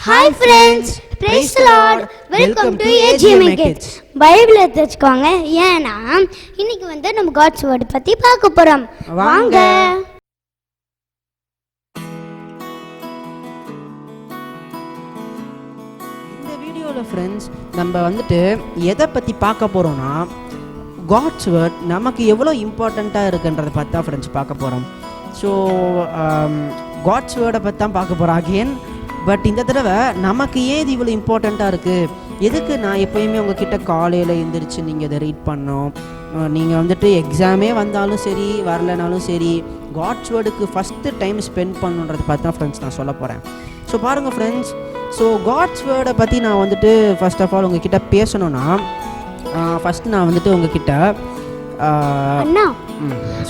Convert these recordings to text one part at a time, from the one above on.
Hi friends praise Lord welcome to A G M kids bible எடுத்து வச்சுக்கோங்க. ஏன்னா இன்னைக்கு வந்து நம்ம காட்ஸ் வேர்டு பத்தி பார்க்க போறோம். வாங்க. இந்த வீடியோவில் ஃப்ரெண்ட்ஸ் நம்ம வந்துட்டு எதை பற்றி பார்க்க போகிறோம்னா காட்ஸ் வேர்ட் நமக்கு எவ்வளோ இம்பார்ட்டண்ட்டாக இருக்குன்றதை தான் ஃப்ரெண்ட்ஸ் பார்க்க போகிறோம் ஸோ காட்ஸ் வேர்டை பற்றி தான் பார்க்க போகிறோம் அகெயின் பட் இந்த தடவை நமக்கு ஏன் இது இவ்வளோ இம்பார்ட்டண்ட்டாக இருக்குது எதுக்கு நான் எப்போயுமே உங்ககிட்ட காலையில் எழுந்திரிச்சு நீங்கள் இதை ரீட் பண்ணோம்? நீங்கள் வந்துட்டு எக்ஸாமே வந்தாலும் சரி வரலனாலும் சரி காட்ஸ் வேர்டுக்கு ஃபஸ்ட்டு டைம் ஸ்பெண்ட் பண்ணுன்றதை பார்த்து தான் ஃப்ரெண்ட்ஸ் நான் சொல்ல போகிறேன் ஸோ பாருங்கள் ஃப்ரெண்ட்ஸ் ஸோ காட்ஸ் வேர்டை பற்றி நான் வந்துட்டு ஃபர்ஸ்ட் ஆஃப் ஆல் உங்ககிட்ட பேசணும்னா ஃபஸ்ட்டு நான் வந்துட்டு உங்ககிட்ட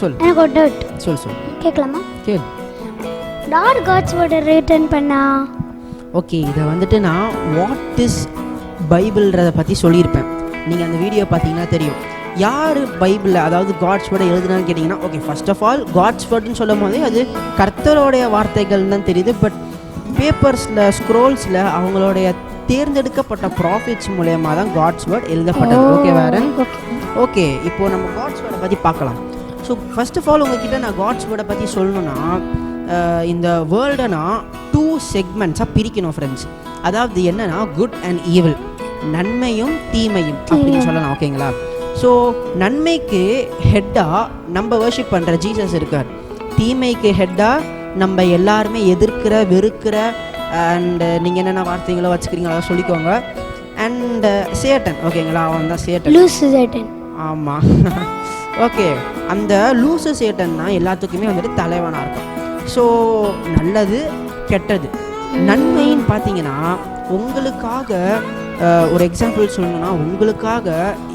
சொல் எனக்கு ஒரு டவுட் சொல் சொல் கேட்கலாமா? கேள். யார் காட்ஸ் வேர்டு ரிட்டர்ன் பண்ணா ஓகே இதை வந்துட்டு நான் வாட் இஸ் பைபிள்ன்றதை பற்றி சொல்லியிருப்பேன். நீங்கள் அந்த வீடியோ பார்த்தீங்கன்னா தெரியும். யார் பைபிளில் அதாவது காட்ஸ் வேர்டை எழுதுனான்னு கேட்டிங்கன்னா okay first of all God's வேர்டுன்னு சொல்லும் போதே அது கர்த்தருடைய வார்த்தைகள் தான் தெரியுது. பட் பேப்பர்ஸில் ஸ்க்ரோல்ஸில் அவங்களுடைய தேர்ந்தெடுக்கப்பட்ட ப்ராஃபிட்ஸ் மூலயமா தான் காட்ஸ் வேர்ட் எழுதப்பட்டது. ஓகே வேறன் ஓகே இப்போ நம்ம காட்ஸ் வேர்டை பற்றி பார்க்கலாம். ஸோ ஃபர்ஸ்ட் ஆஃப் ஆல் உங்ககிட்ட நான் காட்ஸ் வேர்டை பற்றி சொல்லணும்னா இந்த வேர்ல்டை நான் டூ செக்மெண்ட்ஸாக பிரிக்கணும் ஃப்ரெண்ட்ஸ் அதாவது என்னன்னா குட் அண்ட் ஈவில் நன்மையும் தீமையும் அப்படின்னு சொல்லலாம் ஓகேங்களா ஸோ நன்மைக்கு ஹெட்டாக நம்ம வர்ஷிப் பண்ணுற ஜீசஸ் இருக்கார். தீமைக்கு ஹெட்டாக நம்ம எல்லாருமே எதிர்க்கிற வெறுக்கிற அண்ட் நீங்கள் என்னென்ன வார்த்தைகளோ வச்சுக்கிறீங்களோ அதை சொல்லிக்கோங்க. அண்ட் சேட்டன் ஓகேங்களா அவன் தான் சேட்டன் ரிட்டர்ன் ஆமாம் ஓகே அந்த லூசு சேட்டன் தான் எல்லாத்துக்குமே வந்துட்டு தலைவனாக இருக்கும் ஸோ நல்லது கெட்டது. நன்மைன்னு பார்த்தீங்கன்னா உங்களுக்காக ஒரு எக்ஸாம்பிள் சொல்லணும்னா உங்களுக்காக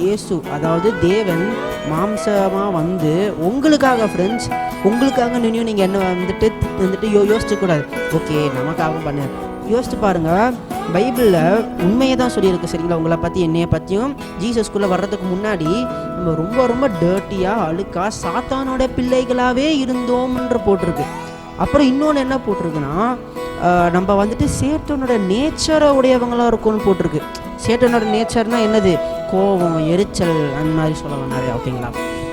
இயேசு அதாவது தேவன் மாம்சமாக வந்து உங்களுக்காக ஃப்ரெண்ட்ஸ் உங்களுக்காக நினைவு நீங்கள் என்ன வந்துட்டு வந்துட்டு யோ யோசிச்சுக்கூடாது ஓகே நமக்காக பண்ணு. யோசிச்சு பாருங்கள் பைபிளில் உண்மையை தான் சொல்லியிருக்கு சரிங்களா? உங்களை பற்றி என்னைய பற்றியும் ஜீசஸ்குள்ளே வர்றதுக்கு முன்னாடி நம்ம ரொம்ப ரொம்ப டேர்ட்டியாக அழுக்கா சாத்தானோட பிள்ளைகளாகவே இருந்தோம்ன்ற போட்டிருக்கு. அப்புறம் இன்னொன்று என்ன போட்டிருக்குன்னா நம்ம வந்துட்டு சேட்டனோட நேச்சரை உடையவங்களாக இருக்கும்னு போட்டிருக்கு. சேட்டனோட நேச்சர்னா என்னது? கோபம் எரிச்சல் அந்த மாதிரி சொல்லலாம் நிறையா ஓகேங்களா?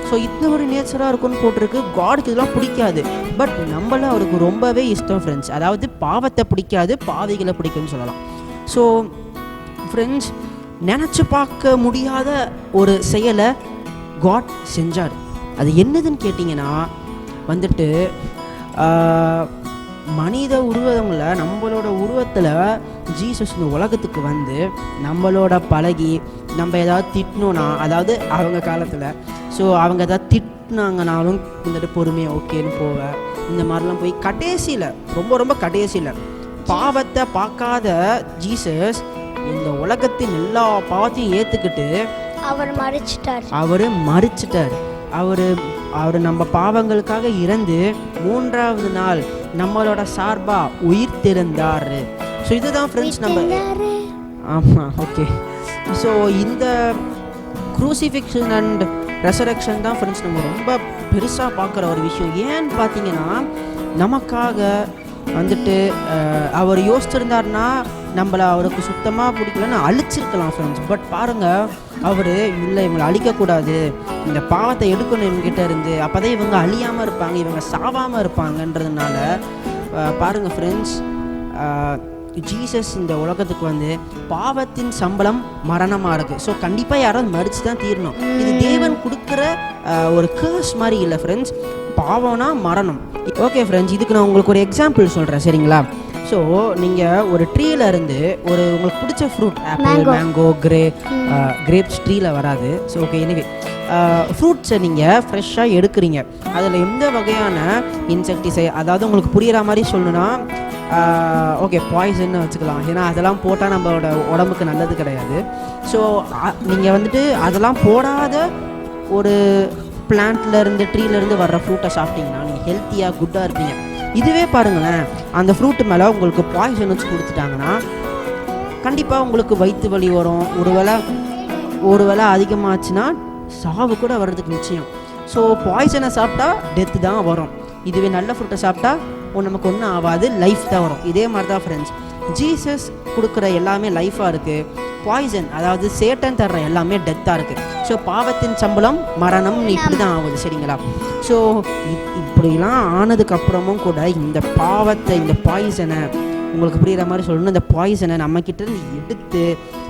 ஸோ இந்த ஒரு நேச்சராக இருக்கும்னு போட்டிருக்கு. காடுக்கு இதெல்லாம் பிடிக்காது. பட் நம்மள அவருக்கு ரொம்பவே இஷ்டம் ஃப்ரெண்ட்ஸ் அதாவது பாவத்தை பிடிக்காது பாவிகளை பிடிக்கும்னு சொல்லலாம். ஸோ ஃப்ரெண்ட்ஸ் நினச்சி பார்க்க முடியாத ஒரு செயலை காட் செஞ்சார். அது என்னதுன்னு கேட்டிங்கன்னா வந்துட்டு மனித உருவங்களை நம்மளோட உருவத்தில் ஜீசஸ் இந்த உலகத்துக்கு வந்து நம்மளோட பழகி நம்ம ஏதாவது திட்டினோன்னா அதாவது அவங்க காலத்தில் ஸோ அவங்க ஏதாவது திட்டினாங்கனாலும் வந்துட்டு பொறுமையாக ஓகேன்னு போவேன் இந்த மாதிரிலாம் போய் கடைசியில் ரொம்ப ரொம்ப கடைசியில் பாவத்தை பார்க்காத ஜீசஸ் இந்த உலகத்தின் எல்லா பாவத்தையும் ஏற்றுக்கிட்டு அவர் மறைச்சிட்டார். அவர் மறிச்சிட்டார். அவர் அவர் நம்ம பாவங்களுக்காக இறந்து மூன்றாவது நாள் நம்மளோட சார்பா உயிர் திறந்தார் ஸோ இதுதான் ஃப்ரெண்ட்ஸ் நம்ம ஆமாம் ஓகே ஸோ இந்த க்ரூசிஃபிக்ஷன் அண்ட் ரெசரக்ஷன் தான் ஃப்ரெண்ட்ஸ் நம்ம ரொம்ப பெருசாக பார்க்குற ஒரு விஷயம். ஏன்னு பார்த்தீங்கன்னா நமக்காக வந்துட்டு அவர் யோசிச்சிருந்தாருன்னா நம்மளை அவருக்கு சுத்தமாக பிடிக்கலன்னு அழிச்சிருக்கலாம் ஃப்ரெண்ட்ஸ் பட் பாருங்கள் அவர் இல்லை இவங்களை அழிக்கக்கூடாது. இந்த பாவத்தை எடுக்கணும் இவங்ககிட்ட இருந்து. அப்போ தான் இவங்க அழியாமல் இருப்பாங்க இவங்க சாவாமல் இருப்பாங்கன்றதுனால பாருங்கள் ஃப்ரெண்ட்ஸ் ஜீசஸ் இந்த உலகத்துக்கு வந்து பாவத்தின் சம்பளம் மரணமாக இருக்குது ஸோ கண்டிப்பாக யாராவது மறித்து தான் தீரணும். இது தேவன் கொடுக்குற ஒரு கேர்ஸ் மாதிரி இல்லை ஃப்ரெண்ட்ஸ் பாவம்னா மரணம். ஓகே ஃப்ரெண்ட்ஸ் இதுக்கு நான் உங்களுக்கு ஒரு எக்ஸாம்பிள் சொல்கிறேன் சரிங்களா? ஸோ நீங்கள் ஒரு ட்ரீல இருந்து ஒரு உங்களுக்கு பிடிச்ச ஃப்ரூட் ஆப்பிள் மேங்கோ கிரே கிரேப்ஸ் ட்ரீல வராது. ஸோ ஓகே எனிவே ஃப்ரூட்ஸை நீங்கள் ஃப்ரெஷ்ஷாக எடுக்கிறீங்க. அதில் எந்த வகையான இன்செக்டிசை அதாவது உங்களுக்கு புரிகிற மாதிரி சொல்லணும்னா ஓகே பாய்சன் வச்சுக்கலாம். ஏன்னா அதெல்லாம் போட்டால் நம்மளோட உடம்புக்கு நல்லது கிடையாது. ஸோ நீங்கள் வந்துட்டு அதெல்லாம் போடாத ஒரு பிளான்ட்ல இருந்து ட்ரீல இருந்து வர்ற ஃப்ரூட்டை சாப்பிட்டீங்கன்னா நீங்கள் ஹெல்த்தியாக குட்டாக இருப்பீங்க. இதுவே பாருங்களேன் அந்த ஃப்ரூட்டு மேலே உங்களுக்கு பாய்சன் வச்சு கொடுத்துட்டாங்கன்னா கண்டிப்பாக உங்களுக்கு வயிற்று வலி வரும். ஒரு வேளை ஒரு வேளை அதிகமாச்சுன்னா சாவு கூட வர்றதுக்கு நிச்சயம். ஸோ பாய்சனை சாப்பிட்டா டெத்து தான் வரும். இதுவே நல்ல ஃப்ரூட்டை சாப்பிட்டா ஒ- நமக்கு ஒன்றும் ஆகாது லைஃப் தான் வரும். இதே மாதிரி தான் ஃப்ரெண்ட்ஸ் ஜீசஸ் கொடுக்குற எல்லாமே லைஃபாக இருக்குது பாய்சன் அதாவது சேட்டன் தர்ற எல்லாமே டெத்தாக இருக்குது ஸோ பாவத்தின் சம்பளம் மரணம் இப்படி தான் ஆகுது சரிங்களா? ஸோ இப்படிலாம் ஆனதுக்கப்புறமும் கூட இந்த பாவத்தை இந்த பாய்சனை உங்களுக்கு புரியுற மாதிரி சொல்லணும். இந்த பாய்சனை நம்மக்கிட்ட எடுத்து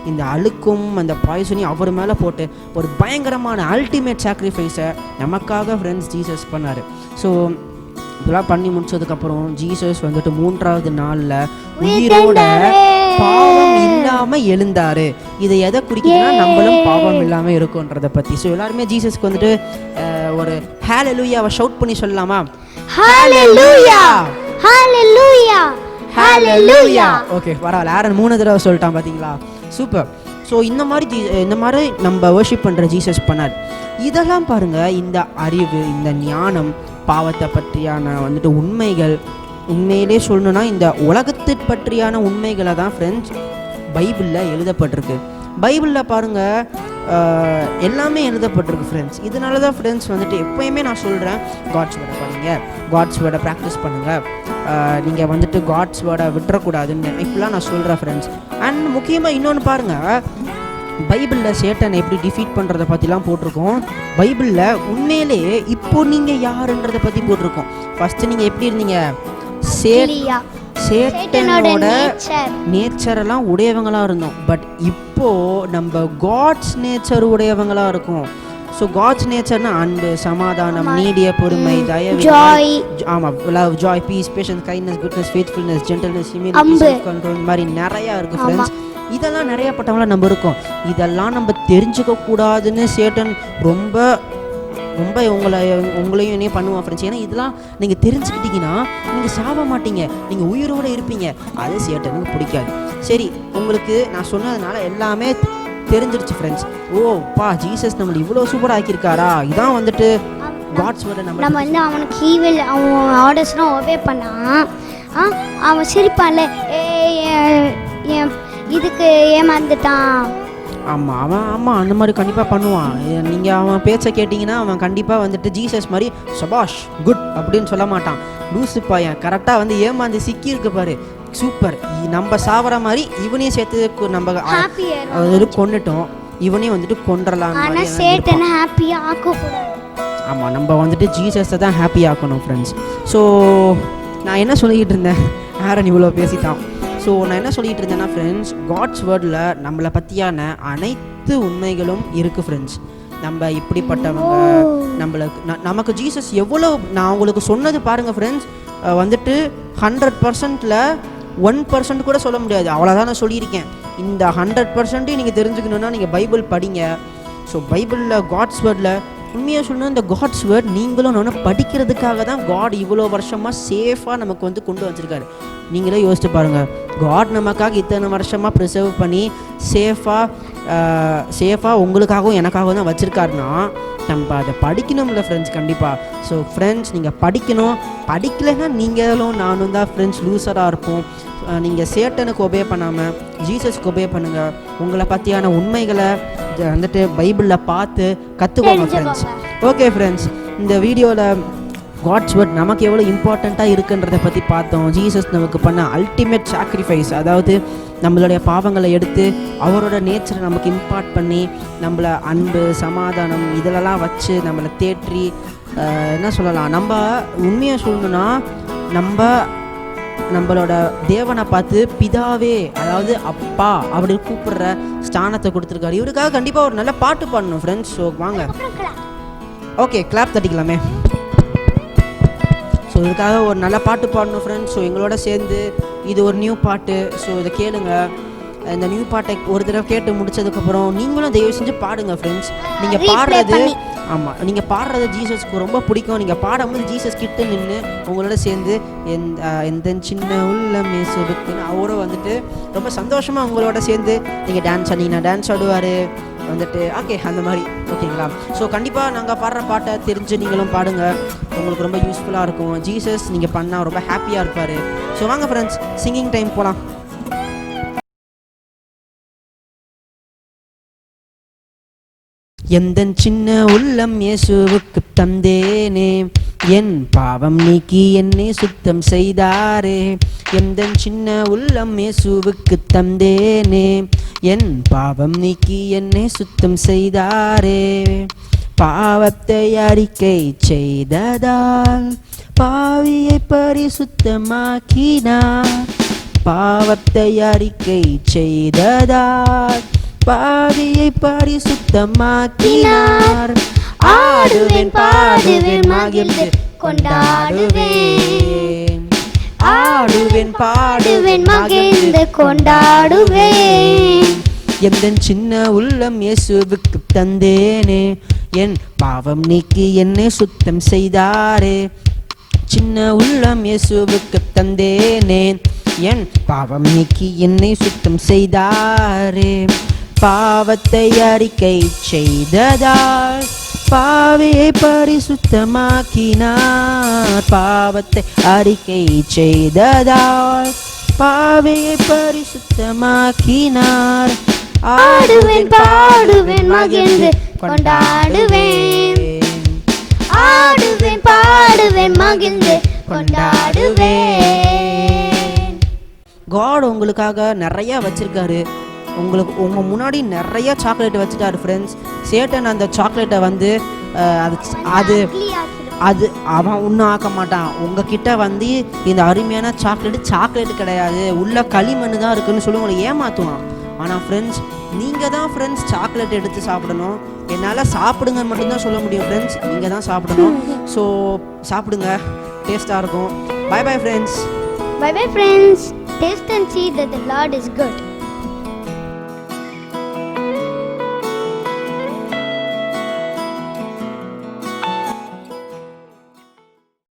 இந்த அழுக்கும் அந்த பாய்சனையும் அவர் மேலே போட்டு ஒரு பயங்கரமான அல்டிமேட் சாக்ரிஃபைஸை நமக்காக ஃப்ரெண்ட்ஸ் ஜீசஸ் பண்ணார். ஸோ இதெல்லாம் பண்ணி முடிச்சதுக்கப்புறம் ஜீசஸ் வந்துட்டு மூன்றாவது நாளில் உயிரோட பாவம் இல்லாம எழுந்தாரு. இதை எதை குறிக்குதுன்னா நம்மளும் பாவம் இல்லாம இருக்கோன்றத பத்தி. ஸோ எல்லாருமே ஜீசஸ்க்கு வந்துட்டு ஒரு ஹேலலூயாவை ஷவுட் பண்ணி சொல்லலாமா? ஹalleluya ஹalleluya ஹalleluya ஓகே பரவாயில்ல ஆரன் மூணு தடவை சொல்லிட்டான் பாத்தீங்களா? சூப்பர் ஸோ இந்த மாதிரி இந்த மாதிரி நம்ம வர்ஷிப் பண்ணுற ஜீசஸ் பண்ணார். இதெல்லாம் பாருங்க இந்த அறிவு இந்த ஞானம் பாவத்தை பற்றியான வந்துட்டு உண்மைகள் உண்மையிலே சொல்லணும்னா இந்த உலகத்தை பற்றியான உண்மைகளை தான் ஃப்ரெண்ட்ஸ் பைபிளில் எழுதப்பட்டிருக்கு. பைபிளில் பாருங்கள் எல்லாமே எழுதப்பட்டிருக்கு ஃப்ரெண்ட்ஸ் இதனால தான் ஃப்ரெண்ட்ஸ் வந்துட்டு எப்போயுமே நான் சொல்கிறேன் காட்ஸ் வேர்டை படிங்க. காட்ஸ் வேர்டை ப்ராக்டிஸ் பண்ணுங்கள் நீங்கள் வந்துட்டு காட்ஸ் வேர்டை விட்டுறக்கூடாதுன்னு இப்படிலாம் நான் சொல்கிறேன் ஃப்ரெண்ட்ஸ் அண்ட் முக்கியமாக இன்னொன்று பாருங்கள் பைபிளில் சேட்டனை எப்படி டிஃபீட் பண்ணுறதை பற்றிலாம் போட்டிருக்கோம். பைபிளில் உண்மையிலேயே இப்போ நீங்கள் யாருன்றதை பற்றி போட்டிருக்கோம். ஃபஸ்ட்டு நீங்கள் எப்படி இருந்தீங்க? சேட்டனோட சேட்டனோட நேச்சர் நேச்சரெல்லாம் உடையவங்களா இருந்தோம். பட் இப்போ நம்ம காட்ஸ் நேச்சர் உடையவங்களா இருக்கோம். ஸோ காட்ஸ் நேச்சர்னா அன்பு சமாதானம் நீடிய பொறுமை தயவு joy. ஜ- ஆமா love joy peace patience kindness goodness faithfulness gentleness. Self control இந்த மாதிரி நிறையா இருக்கு ஃப்ரெண்ட்ஸ் இதெல்லாம் நிறைய பட்டவங்கள நம்ம இருக்கோம். இதெல்லாம் நம்ம தெரிஞ்சுக்க கூடாதுன்னு சேட்டன் ரொம்ப ரொம்ப உங்களை உங்களையும் என்னையும் பண்ணுவான் ஃப்ரெண்ட்ஸ் ஏன்னா இதெல்லாம் நீங்கள் தெரிஞ்சுக்கிட்டீங்கன்னா நீங்கள் சாவ மாட்டீங்க. நீங்கள் உயிரோடு இருப்பீங்க. அது சேட்டனுக்கு பிடிக்காது. சரி உங்களுக்கு நான் சொன்னதுனால எல்லாமே தெரிஞ்சிருச்சு ஃப்ரெண்ட்ஸ் ஓ பா ஜீசஸ் நம்மளை இவ்வளோ சூப்பராக ஆக்கியிருக்காரா? இதான் வந்துட்டு காட்ஸ் வேர்டை நம்ம நம்ம வந்து அவனுக்கு ஈவில் அவன் ஆர்டர்ஸ்லாம் ஒபே பண்ணான் ஆ அவன் சிரிப்பான்ல ஏய், ஏ- ஏன் இதுக்கு ஏமாந்துட்டான். ஆமாம் அவன் ஆமாம் அந்த மாதிரி கண்டிப்பாக பண்ணுவான். நீங்கள் அவன் பேச்சை கேட்டிங்கன்னா அவன் கண்டிப்பாக வந்துட்டு ஜீசஸ் மாதிரி சபாஷ் குட் அப்படின்னு சொல்ல மாட்டான். லூசு பையன் கரெக்டாக வந்து ஏமாந்து சிக்கியிருக்கு பாரு. சூப்பர். நம்ம சாவற மாதிரி இவனையும் சேர்த்து நம்ம அதாவது கொண்டுட்டோம் இவனையும் வந்துட்டு ஆக்கக்கூடாது. ஆமாம் நம்ம வந்துட்டு ஜீசஸை தான் ஹாப்பி ஆக்கணும் ஃப்ரெண்ட்ஸ் ஸோ நான் என்ன சொல்லிக்கிட்டு இருந்தேன்? ஆரன் இவ்வளோ பேசிட்டான். ஸோ நான் என்ன சொல்லிட்டு இருந்தேன்னா ஃப்ரெண்ட்ஸ் காட்ஸ் வேர்டில் நம்மளை பற்றியான அனைத்து உண்மைகளும் இருக்குது ஃப்ரெண்ட்ஸ் நம்ம இப்படிப்பட்டவங்க நம்மளுக்கு ந- நமக்கு ஜீசஸ் எவ்வளோ நான் உங்களுக்கு சொன்னது பாருங்கள் ஃப்ரெண்ட்ஸ் வந்துட்டு ஹண்ட்ரட் பர்சன்டில் ஒன் பர்சன்ட் கூட சொல்ல முடியாது. அவ்வளோதான் நான் சொல்லியிருக்கேன். இந்த ஹண்ட்ரட் பர்சன்ட்டையும் நீங்கள் தெரிஞ்சுக்கணுன்னா நீங்கள் பைபிள் படிங்க. ஸோ பைபிளில் காட்ஸ் வேர்டில் உண்மையாக சொன்னால் இந்த காட்ஸ் வேர்ட் நீங்களும் நானும் படிக்கிறதுக்காக தான் காட் இவ்வளோ வருஷமாக சேஃபாக நமக்கு வந்து கொண்டு வந்திருக்காரு. நீங்களே யோசிச்சு பாருங்கள் காட் நமக்காக இத்தனை வருஷமாக ப்ரிசர்வ் பண்ணி சேஃபாக சேஃபாக உங்களுக்காகவும் எனக்காகவும் தான் வச்சுருக்காருன்னா நம்ம அதை படிக்கணும்ல ஃப்ரெண்ட்ஸ் கண்டிப்பாக ஸோ ஃப்ரெண்ட்ஸ் நீங்கள் படிக்கணும். படிக்கலைன்னா நீங்களும் நானும் தான் ஃப்ரெண்ட்ஸ் லூசராக இருப்போம். நீங்கள் சேட்டனுக்கு ஒபே பண்ணாமல் ஜீசஸ்க்கு ஒபே பண்ணுங்கள் உங்களை பற்றியான உண்மைகளை வந்துட்டு பைபிளில் பார்த்து கற்றுக்கோங்க ஃப்ரெண்ட்ஸ் ஓகே ஃப்ரெண்ட்ஸ் இந்த வீடியோவில் காட்ஸ் வேர்ட் நமக்கு எவ்வளோ இம்பார்ட்டண்ட்டாக இருக்குன்றதை பற்றி பார்த்தோம். ஜீசஸ் நமக்கு பண்ண அல்டிமேட் சாக்ரிஃபைஸ் அதாவது நம்மளுடைய பாவங்களை எடுத்து அவரோட நேச்சரை நமக்கு இம்பார்ட் பண்ணி நம்மளை அன்பு சமாதானம் இதிலெல்லாம் வச்சு நம்மளை தேற்றி என்ன சொல்லலாம்? நம்ம உண்மையாக சொல்லணும்னா நம்ம நம்மளோட தேவனை பார்த்து பிதாவே அதாவது அப்பா அப்படி கூப்பிடுற ஸ்தானத்தை கொடுத்துருக்காரு. இவருக்காக கண்டிப்பாக ஒரு நல்ல பாட்டு பாடணும் ஃப்ரெண்ட்ஸ் ஸோ வாங்க. ஓகே கிளாப் தட்டிக்கலாமே. ஸோ இதுக்காக ஒரு நல்ல பாட்டு பாடணும் ஃப்ரெண்ட்ஸ் ஸோ எங்களோட சேர்ந்து இது ஒரு நியூ பாட்டு. ஸோ இதை கேளுங்க. இந்த நியூ பாட்டை ஒரு தடவை கேட்டு முடிச்சதுக்கப்புறம் நீங்களும் தயவு செஞ்சு பாடுங்க ஃப்ரெண்ட்ஸ் நீங்கள் பாடுறது. ஆமாம் நீங்கள் பாடுறது ஜீசஸ்க்கு ரொம்ப பிடிக்கும். நீங்கள் பாடும்போது ஜீசஸ் கிட்ட நின்று உங்களோட சேர்ந்து எந்த எந்த சின்ன உள்ள மேசுக்குன்னு அவரோட வந்துட்டு ரொம்ப சந்தோஷமாக உங்களோட சேர்ந்து நீங்கள் டான்ஸ் ஆடினீங்கன்னா டான்ஸ் ஆடுவார். வந்துட்டு ஓகே அந்த மாதிரி. ஓகேங்களா? ஸோ கண்டிப்பாக நாங்கள் பாடுற பாட்டை தெரிஞ்சு நீங்களும் பாடுங்க. உங்களுக்கு ரொம்ப யூஸ்ஃபுல்லாக இருக்கும். ஜீசஸ் நீங்கள் பண்ணால் ரொம்ப ஹாப்பியாக இருப்பார். ஸோ வாங்க ஃப்ரெண்ட்ஸ் சிங்கிங் டைம் போகலாம் எந்த சின்ன உள்ளம் இயேசுவுக்கு தந்தேனே. என் பாவம் நீக்கி என்னை சுத்தம் செய்தாரே. எந்த சின்ன உள்ளம் இயேசுவுக்கு தந்தேனே. என் பாவம் நீக்கி என்னை சுத்தம் செய்தாரே. பாவத்தை அறிக்கை செய்ததால் பாவியை பரிசுத்தமாக்கினார். பாவத்தை அறிக்கை செய்ததால் பாவியை பரிசுத்தமாக்கினார். ஆடுவேன் பாடுவேன் மகிழ்ந்து கொண்டாடுவேன். ஆடுவேன் பாடுவேன் மகிழ்ந்து கொண்டாடுவேன். எந்த சின்ன உள்ளம் இயேசுவுக்கு தந்தேனே. என் பாவம் நீக்கி என்னை சுத்தம் செய்தாரே. சின்ன உள்ளம் இயேசுவுக்கு தந்தேனே. என் பாவம் நீக்கி என்னை சுத்தம் செய்தாரே. பாவத்தை அறிக்கை செய்ததால் பாவியை பரிசுத்தமாக்கினார். பாவத்தை அறிக்கை செய்ததால் பாவியை பரிசுத்தமாக்கினார். ஆடுவேன், பாடுவேன், மகிழ்ந்து கொண்டாடுவேன். ஆடுவேன் பாடுவேன் மகிழ்ந்து கொண்டாடுவேன். காட் உங்களுக்காக நிறைய வச்சிருக்காரு. உங்களுக்கு உங்கள் முன்னாடி நிறைய சாக்லேட் வச்சுட்டாரு ஃப்ரெண்ட்ஸ் சேட்டன் அந்த சாக்லேட்டை வந்து அது அது அது அவன் ஒன்றும் ஆக்க மாட்டான். உங்ககிட்ட வந்து இந்த அருமையான சாக்லேட்டு சாக்லேட்டு கிடையாது. உள்ள களிமண் தான் இருக்குன்னு சொல்லி உங்களை ஏமாற்றுவான் ஆனால் ஃப்ரெண்ட்ஸ் நீங்கள் தான் ஃப்ரெண்ட்ஸ் சாக்லேட் எடுத்து சாப்பிடணும். என்னால் சாப்பிடுங்கன்னு மட்டும்தான் சொல்ல முடியும் ஃப்ரெண்ட்ஸ் நீங்கள் தான் சாப்பிடணும். ஸோ சாப்பிடுங்க. டேஸ்ட்டாக இருக்கும். Bye bye friends bye bye friends taste and see that the Lord is.